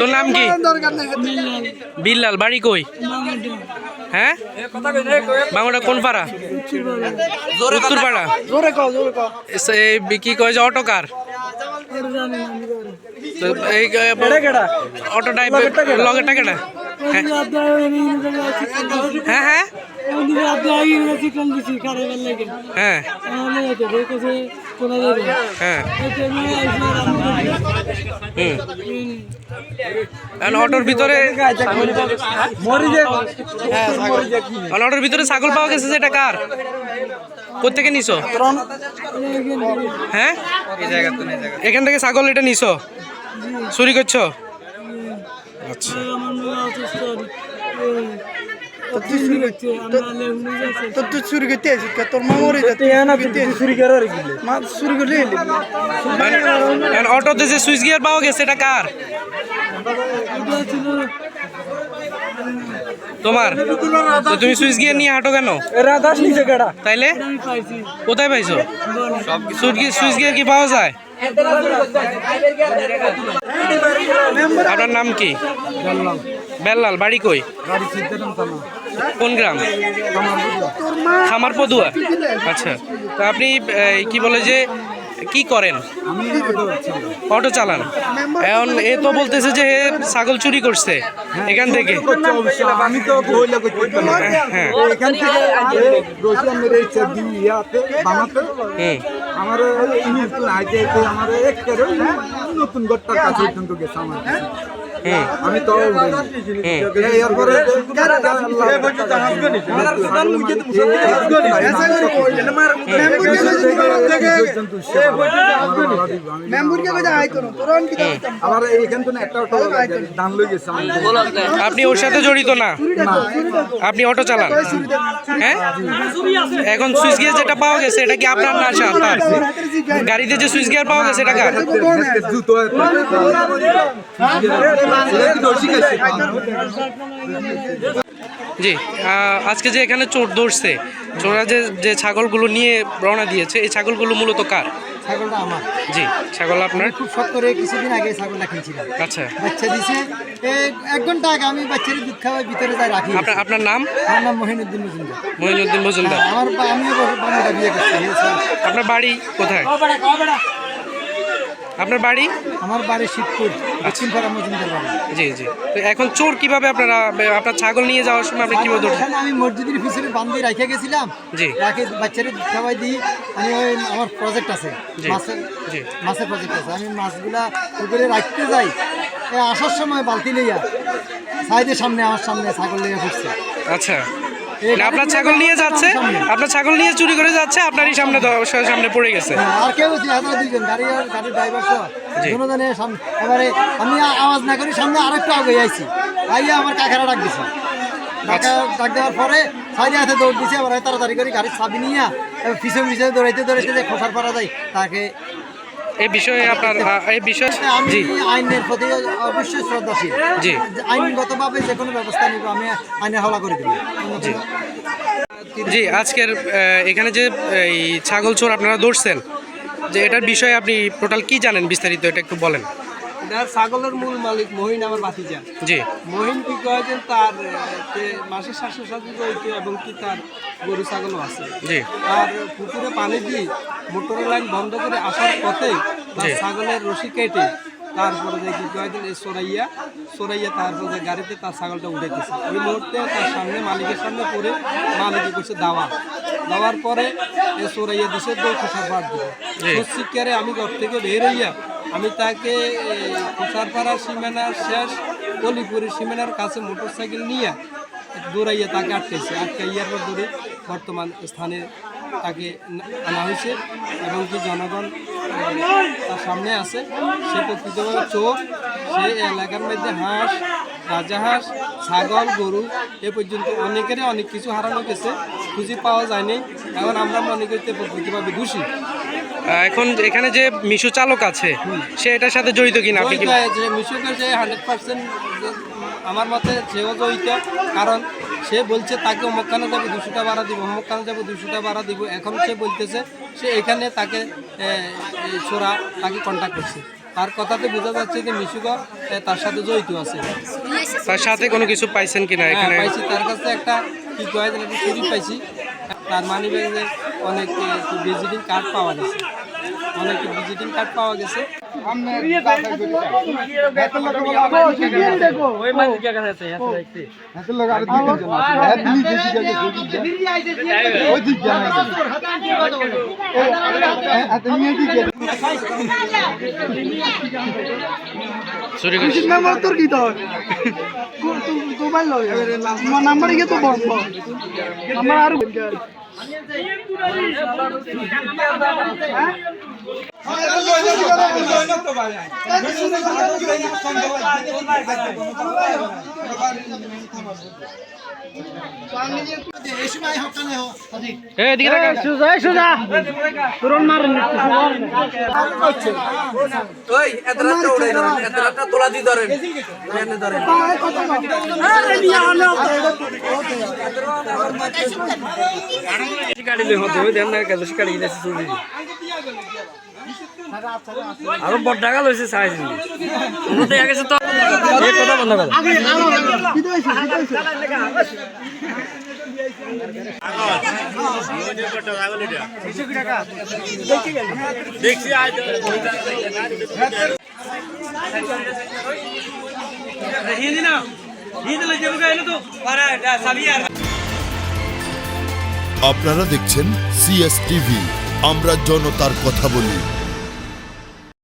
তোর নাম কি? বিল্লাল বাড়ি কই? হ্যাঁ? বাংলাটা কোন পাড়া? উত্তর পাড়া জোরে কও জোরে কও সে কি কয় যে অটো কার? তো এই অটো ড্রাইভার লগেরটা কেটা হ্যাঁ। হ্যাঁ হ্যাঁ? হ্যাঁ। হ্যাঁ হুম আর অটোর ভিতরে অটোর ভিতরে ছাগল পাওয়া গেছে এটা কার? কোথেকে নিছো? হ্যাঁ? এখান থেকে ছাগল এটা নিছো? চুরি করছ? আচ্ছা। তো তুই চুরি করতে আছিস কে? তোর মা মরে যাচ্ছে চুরি করার মা চুরি করলে আর অটোতে যে সুইচ গিয়ার পাওয়া গেছে এটা কার তোমার তো তুমি সুইচ গিয়ার নিয়ে হাঁটো কেন রাধাস নিচে কেডা তাইলে কোথায় পাইছো সুইচ গিয়ার কি পাওয়া যায় আপনার নাম কি বেল্লাল বাড়ি কই? কোন গ্রাম? খামার পদুয়া আচ্ছা তা আপনি কি বলে যে কি করেন? অটো চালান। এখন এ তো বলতেছে যে ছাগল চুরি করছে এখান থেকে। আমি তো হ্যাঁ এখান থেকে আমার নতুন গট্টার কাছে গেছে আমার। আমি তো এরপরে তোর থেকে একটা দাম লই গেছে আপনি ওর সাথে জড়িত না আপনি অটো চালান হ্যাঁ এখন সুইচ গিয়ার যেটা পাওয়া গেছে এটা কি আপনার না আপনার গাড়িতে যে সুইচ গিয়ার পাওয়া গেছে এটা কার জুতো জি আজকে যে এখানে চোর দৌড়ছে চোরা যে যে ছাগলগুলো নিয়ে রওনা দিয়েছে এই ছাগলগুলো মূলত কার? ছাগলটা আমার। জি ছাগল আপনার? খুব শখ করে কিছুদিন আগে ছাগলটা কিনছিলাম। আচ্ছা। বাচ্চা দিছে এক ঘণ্টা আগে আমি বাচ্চার দুধ খাওয়াই ভিতরে যাই রাখি। আপনার আপনার নাম? আমার নাম মহিনুদ্দিন মজুমদার। মহিনুদ্দিন মজুমদার। আমার বা- বিয়ে করছি। আপনার বাড়ি কোথায়? আপনার বাড়ি? আমার বাড়ি শিবপুর দক্ষিণ পাড়া মজুমদার বাড়ি। জি জি। তো এখন চোর কীভাবে আপনারা আপনার ছাগল নিয়ে যাওয়ার সময় আপনি কীভাবে ধরছেন? আমি মসজিদের পিছনে বান্ধি রেখে গেছিলাম। জি। রাখে বাচ্চারে খাওয়াই দিই। আমি ওই আমার প্রজেক্ট আছে। মাছের জি। মাছের প্রজেক্ট আছে। আমি মাছগুলা পুকুরে রাখতে যাই। আসার সময় বালতি লইয়া সাইডের সামনে আমার সামনে ছাগল লইয়া ঘুরছে। আচ্ছা। আপনার ছাগল নিয়ে যাচ্ছে আপনার ছাগল নিয়ে চুরি করে যাচ্ছে আপনারই সামনে সামনে পড়ে গেছে হ্যাঁ, আর কেউ দুইজন গাড়ি আর গাড়ির ড্রাইভার সহ। দুজনে এবারে আমি আওয়াজ না করি সামনে আরেকটু আগে আইছি আইয়া আমার কাকারা ডাক দিছে আচ্ছা। ডাকা দেওয়ার পরে সাইডে হাতে দৌড় দিছে আবার তাড়াতাড়ি করে গাড়ির চাবি নিয়ে পিছনে পিছনে দৌড়াইতে দৌড়াইতে যে খোসার পারা যায় তাকে এই বিষয়ে আপনার এই বিষয়ে জি আইনের প্রতি অবশ্যই শ্রদ্ধাশীল। জি। আইনগতভাবে যে কোনো ব্যবস্থা নিব আমি আইনের হলা করে দেব। জি। জি আজকের এখানে যে এই ছাগল চোর আপনারা ধরছেন যে এটার বিষয়ে আপনি টোটাল কি জানেন বিস্তারিত এটা একটু বলেন। এটার ছাগলের মূল মালিক মহিন আমার বাতিজা জি। মহিন কি কয়েছেন তার মাসের স্বাস্থ্য সাথে এবং কি তার গরু ছাগলও আছে। জি। আর পুকুরে পানি দিয়ে মোটরের লাইন বন্ধ করে আসার পথে তার ছাগলের রশি কেটে তারপরে দেখি কয়েকদিন এই সরাইয়া সরাইয়া তারপরে গাড়িতে তার ছাগলটা উঠে উঠাইতেছে। ওই মুহূর্তে তার সামনে মালিকের সামনে পড়ে মালিকে করছে দাওয়া। দেওয়ার পরে সরাইয়া দিছে তো খোসার পাড় দিল। শিক্ষারে আমি ঘর থেকে বের হইয়া আমি তাকে খোসারপাড়ার সীমানার শেষ কলিপুরের সীমানার কাছে মোটর সাইকেল নিয়ে দৌড়াইয়া তাকে আটকেছে আটকাইয়ার পর ধরে বর্তমান স্থানে তাকে আনা হয়েছে এবং কি জনগণ তার সামনে আছে সে প্রকৃতভাবে চোখ সে এলাকার মধ্যে হাঁস রাজাহাঁস ছাগল গরু এ পর্যন্ত অনেকেরই অনেক কিছু হারানো গেছে খুঁজে পাওয়া যায়নি। এখন আমরা মনে করতে প্রকৃতভাবে আহ, এখন এখানে যে মিশু চালক আছে সে এটার সাথে জড়িত কিনা? আপনি কি যে হান্ড্রেড পার্সেন্ট আমার মতে সেও জড়িত কারণ সে বলছে তাকে অমুকখানে যাব দুশোটা ভাড়া দিব অমুকখানে যাব দুশোটা ভাড়া দিব। এখন সে বলতেছে সে এখানে তাকে ছোড়া তাকে কন্ট্যাক্ট করছে। তার কথাতে বোঝা যাচ্ছে যে মিশুকা তার সাথে জড়িত আছে। তার সাথে কোনো কিছু পাইছেন কিনা হ্যাঁ এখানে? পাইছি। তার কাছে একটা কি কয় যেন একটা পাইছি। তার মানি ব্যাগে অনেক ভিজিটিং কার্ড পাওয়া গেছে। অনেক ভিজিটিং কার্ড পাওয়া গেছে চুরি করছে নাম্বার তোর কি তোর মোবাইল নাম্বারে গিয়ে তো বন্ধ আমার আর এদিকে তাকান। সুজা সুজা। তোর মার। আরও বড় টাকা লইছে সাইজ কোনো দেখা গেছে তো কথা বন্ধ কর। আপনারা দেখছেন সিএস টিভি আমরা জনতার কথা বলি।